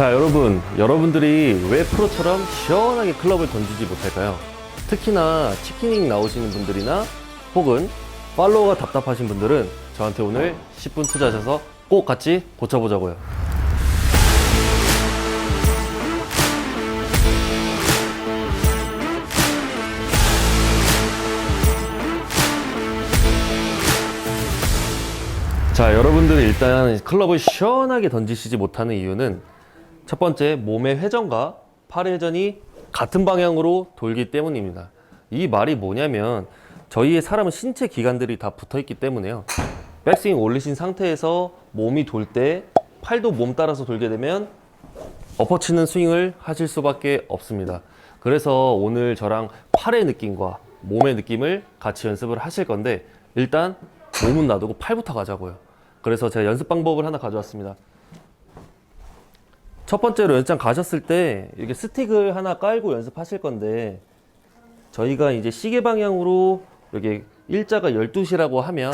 자, 여러분. 여러분들이 왜 프로처럼 시원하게 클럽을 던지지 못할까요? 특히나 치킨잉 나오시는 분들이나 혹은 팔로워가 답답하신 분들은 저한테 오늘 10분 투자하셔서 꼭 같이 고쳐보자고요. 자, 여러분들이 일단 클럽을 시원하게 던지시지 못하는 이유는 첫 번째, 몸의 회전과 팔의 회전이 같은 방향으로 돌기 때문입니다. 이 말이 뭐냐면 저희의 사람은 신체 기관들이 다 붙어 있기 때문에요. 백스윙 올리신 상태에서 몸이 돌 때 팔도 몸 따라서 돌게 되면 엎어치는 스윙을 하실 수밖에 없습니다. 그래서 오늘 저랑 팔의 느낌과 몸의 느낌을 같이 연습을 하실 건데 일단 몸은 놔두고 팔부터 가자고요. 그래서 제가 연습 방법을 하나 가져왔습니다. 첫 번째로 연습장 가셨을 때 이렇게 스틱을 하나 깔고 연습하실 건데 저희가 이제 시계 방향으로 이렇게 일자가 12시라고 하면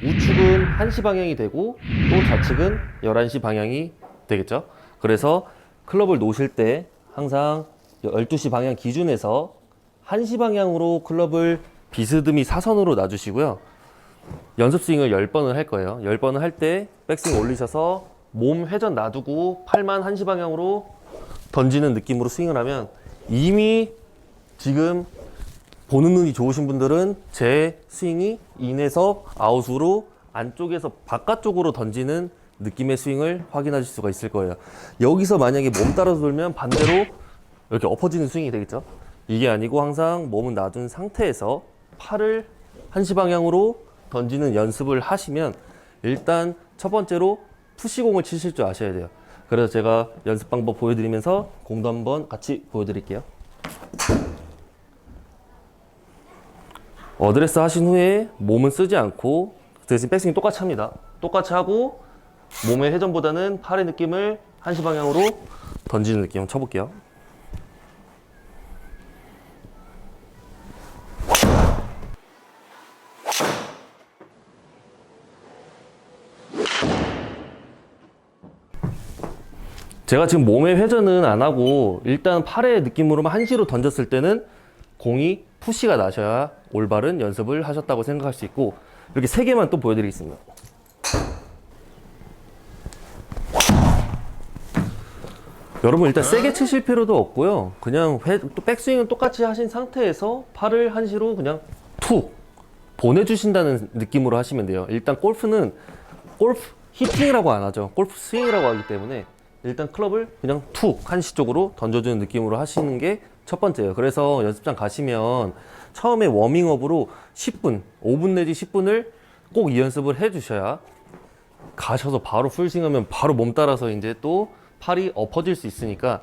우측은 1시 방향이 되고 또 좌측은 11시 방향이 되겠죠. 그래서 클럽을 놓으실 때 항상 12시 방향 기준에서 1시 방향으로 클럽을 비스듬히 사선으로 놔주시고요. 연습 스윙을 10번을 할 거예요. 10번을 할 때 백스윙 올리셔서 몸 회전 놔두고 팔만 1시 방향으로 던지는 느낌으로 스윙을 하면 이미 지금 보는 눈이 좋으신 분들은 제 스윙이 인에서 아웃으로 안쪽에서 바깥쪽으로 던지는 느낌의 스윙을 확인하실 수가 있을 거예요. 여기서 만약에 몸 따라서 돌면 반대로 이렇게 엎어지는 스윙이 되겠죠. 이게 아니고 항상 몸은 놔둔 상태에서 팔을 한시 방향으로 던지는 연습을 하시면 일단 첫 번째로 푸시공을 치실 줄 아셔야 돼요. 그래서 제가 연습 방법 보여드리면서 공도 한번 같이 보여드릴게요. 어드레스 하신 후에 몸은 쓰지 않고 대신 백스윙 똑같이 합니다. 똑같이 하고 몸의 회전보다는 팔의 느낌을 한시 방향으로 던지는 느낌 쳐볼게요. 제가 지금 몸의 회전은 안 하고 일단 팔의 느낌으로만 한시로 던졌을 때는 공이 푸시가 나셔야 올바른 연습을 하셨다고 생각할 수 있고 이렇게 세 개만 또 보여드리겠습니다. 여러분 일단 세게 치실 필요도 없고요. 그냥 회, 또 백스윙은 똑같이 하신 상태에서 팔을 한시로 그냥 툭 보내주신다는 느낌으로 하시면 돼요. 일단 골프는 골프 히팅이라고 안 하죠. 골프 스윙이라고 하기 때문에 일단 클럽을 그냥 툭 한시 쪽으로 던져주는 느낌으로 하시는 게 첫 번째예요. 그래서 연습장 가시면 처음에 워밍업으로 10분, 5분 내지 10분을 꼭 이 연습을 해주셔야 가셔서 바로 풀스윙하면 바로 몸 따라서 이제 또 팔이 엎어질 수 있으니까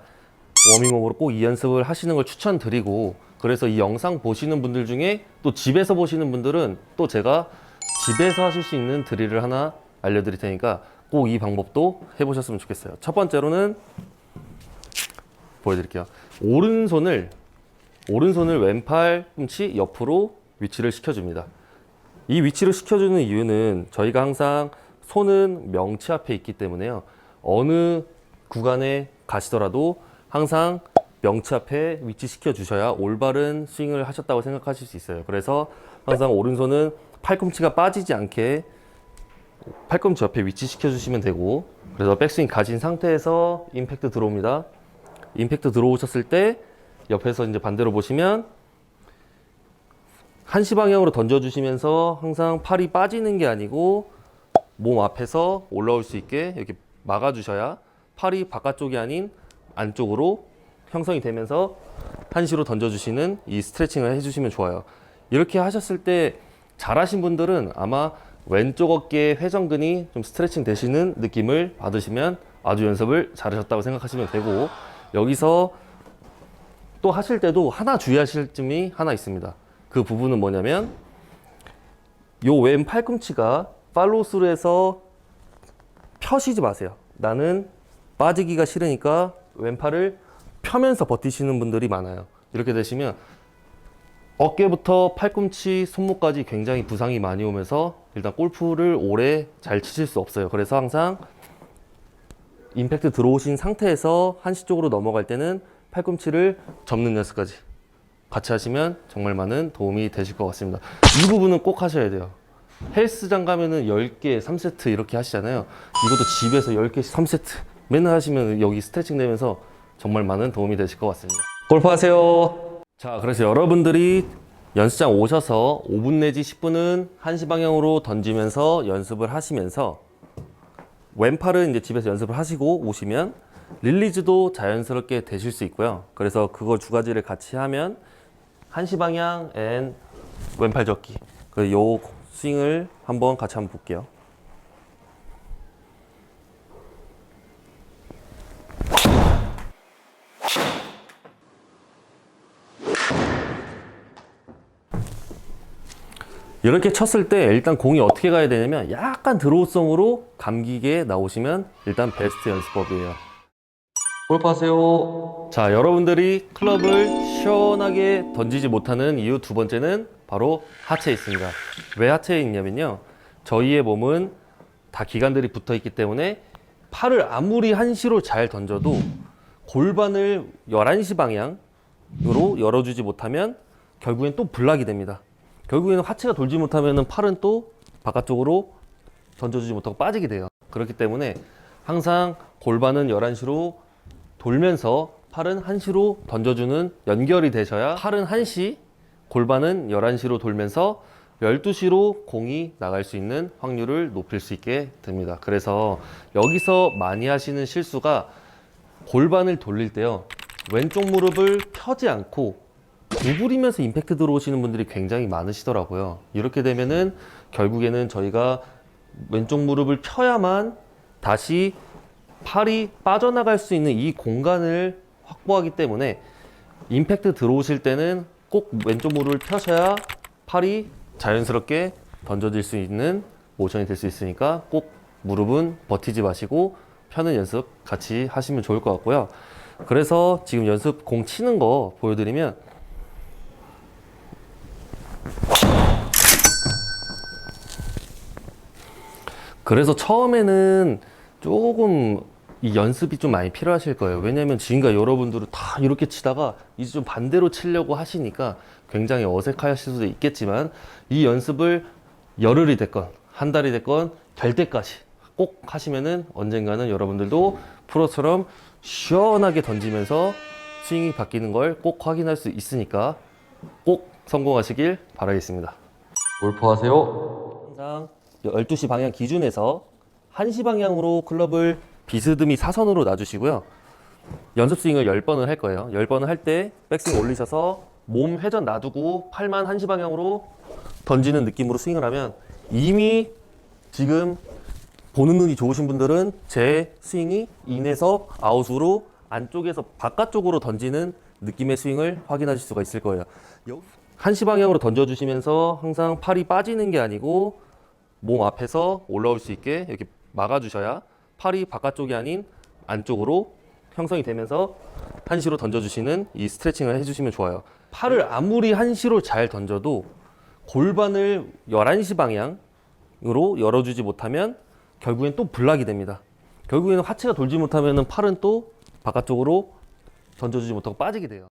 워밍업으로 꼭 이 연습을 하시는 걸 추천드리고 그래서 이 영상 보시는 분들 중에 또 집에서 보시는 분들은 또 제가 집에서 하실 수 있는 드릴을 하나 알려드릴 테니까 꼭 이 방법도 해보셨으면 좋겠어요. 첫 번째로는 보여드릴게요. 오른손을 오른손을 왼팔 꿈치 옆으로 위치를 시켜줍니다. 이 위치를 시켜주는 이유는 저희가 항상 손은 명치 앞에 있기 때문에요. 어느 구간에 가시더라도 항상 명치 앞에 위치시켜 주셔야 올바른 스윙을 하셨다고 생각하실 수 있어요. 그래서 항상 오른손은 팔꿈치가 빠지지 않게 팔꿈치 옆에 위치시켜 주시면 되고 그래서 백스윙 가진 상태에서 임팩트 들어옵니다. 임팩트 들어오셨을 때 옆에서 이제 반대로 보시면 한시 방향으로 던져 주시면서 항상 팔이 빠지는 게 아니고 몸 앞에서 올라올 수 있게 이렇게 막아 주셔야 팔이 바깥쪽이 아닌 안쪽으로 형성이 되면서 한시로 던져 주시는 이 스트레칭을 해 주시면 좋아요. 이렇게 하셨을 때 잘하신 분들은 아마 왼쪽 어깨 회전근이 좀 스트레칭 되시는 느낌을 받으시면 아주 연습을 잘하셨다고 생각하시면 되고 여기서 또 하실 때도 하나 주의하실 점이 하나 있습니다. 그 부분은 뭐냐면 요 왼 팔꿈치가 팔로우스루에서 펴시지 마세요. 나는 빠지기가 싫으니까 왼팔을 펴면서 버티시는 분들이 많아요. 이렇게 되시면 어깨부터 팔꿈치, 손목까지 굉장히 부상이 많이 오면서 일단 골프를 오래 잘 치실 수 없어요. 그래서 항상 임팩트 들어오신 상태에서 한시 쪽으로 넘어갈 때는 팔꿈치를 접는 연습까지 같이 하시면 정말 많은 도움이 되실 것 같습니다. 이 부분은 꼭 하셔야 돼요. 헬스장 가면은 10개, 3세트 이렇게 하시잖아요. 이것도 집에서 10개씩 3세트 맨날 하시면 여기 스트레칭 되면서 정말 많은 도움이 되실 것 같습니다. 골프 하세요. 자, 그래서 여러분들이 연습장 오셔서 5분 내지 10분은 한시 방향으로 던지면서 연습을 하시면서 왼팔은 이제 집에서 연습을 하시고 오시면 릴리즈도 자연스럽게 되실 수 있고요. 그래서 그거 두 가지를 같이 하면 한시 방향 앤 왼팔 접기. 그요 스윙을 한번 같이 한번 볼게요. 이렇게 쳤을 때 일단 공이 어떻게 가야 되냐면 약간 드로우성으로 감기게 나오시면 일단 베스트 연습법이에요. 골프하세요. 자, 여러분들이 클럽을 시원하게 던지지 못하는 이유 두 번째는 바로 하체에 있습니다. 왜 하체에 있냐면요. 저희의 몸은 다 기관들이 붙어 있기 때문에 팔을 아무리 한시로 잘 던져도 골반을 11시 방향으로 열어주지 못하면 결국엔 또 블락이 됩니다. 결국에는 하체가 돌지 못하면 팔은 또 바깥쪽으로 던져주지 못하고 빠지게 돼요. 그렇기 때문에 항상 골반은 11시로 돌면서 팔은 1시로 던져주는 연결이 되셔야 팔은 1시, 골반은 11시로 돌면서 12시로 공이 나갈 수 있는 확률을 높일 수 있게 됩니다. 그래서 여기서 많이 하시는 실수가 골반을 돌릴 때요. 왼쪽 무릎을 펴지 않고 구부리면서 임팩트 들어오시는 분들이 굉장히 많으시더라고요. 이렇게 되면은 결국에는 저희가 왼쪽 무릎을 펴야만 다시 팔이 빠져나갈 수 있는 이 공간을 확보하기 때문에 임팩트 들어오실 때는 꼭 왼쪽 무릎을 펴셔야 팔이 자연스럽게 던져질 수 있는 모션이 될 수 있으니까 꼭 무릎은 버티지 마시고 펴는 연습 같이 하시면 좋을 것 같고요. 그래서 지금 연습 공 치는 거 보여드리면 그래서 처음에는 조금 이 연습이 좀 많이 필요하실 거예요. 왜냐면 지금까 여러분들은 다 이렇게 치다가 이제 좀 반대로 치려고 하시니까 굉장히 어색하실 수도 있겠지만 이 연습을 열흘이 됐건 한 달이 됐건 될 때까지 꼭 하시면은 언젠가는 여러분들도 프로처럼 시원하게 던지면서 스윙이 바뀌는 걸 꼭 확인할 수 있으니까 꼭 성공하시길 바라겠습니다. 골프하세요. 항상 12시 방향 기준에서 1시 방향으로 클럽을 비스듬히 사선으로 놔주시고요. 연습 스윙을 10번을 할 거예요. 10번을 할 때 백스윙 올리셔서 몸 회전 놔두고 팔만 1시 방향으로 던지는 느낌으로 스윙을 하면 이미 지금 보는 눈이 좋으신 분들은 제 스윙이 인에서 아웃으로 안쪽에서 바깥쪽으로 던지는 느낌의 스윙을 확인하실 수가 있을 거예요. 여- 1시 방향으로 던져주시면서 항상 팔이 빠지는 게 아니고 몸 앞에서 올라올 수 있게 이렇게 막아주셔야 팔이 바깥쪽이 아닌 안쪽으로 형성이 되면서 한시로 던져주시는 이 스트레칭을 해주시면 좋아요. 팔을 아무리 한시로 잘 던져도 골반을 11시 방향으로 열어주지 못하면 결국엔 또 블락이 됩니다. 결국에는 하체가 돌지 못하면 팔은 또 바깥쪽으로 던져주지 못하고 빠지게 돼요.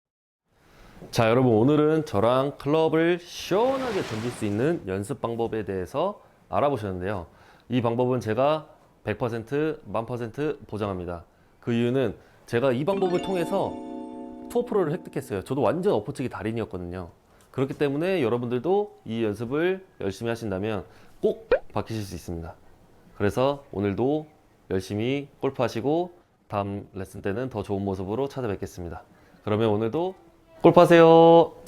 자, 여러분 오늘은 저랑 클럽을 시원하게 던질 수 있는 연습 방법에 대해서 알아보셨는데요. 이 방법은 제가 100% 만퍼센트 보장합니다. 그 이유는 제가 이 방법을 통해서 투어 프로를 획득했어요. 저도 완전 엎어치기 달인이었거든요. 그렇기 때문에 여러분들도 이 연습을 열심히 하신다면 꼭 바뀌실 수 있습니다. 그래서 오늘도 열심히 골프 하시고 다음 레슨 때는 더 좋은 모습으로 찾아뵙겠습니다. 그러면 오늘도 골프 하세요.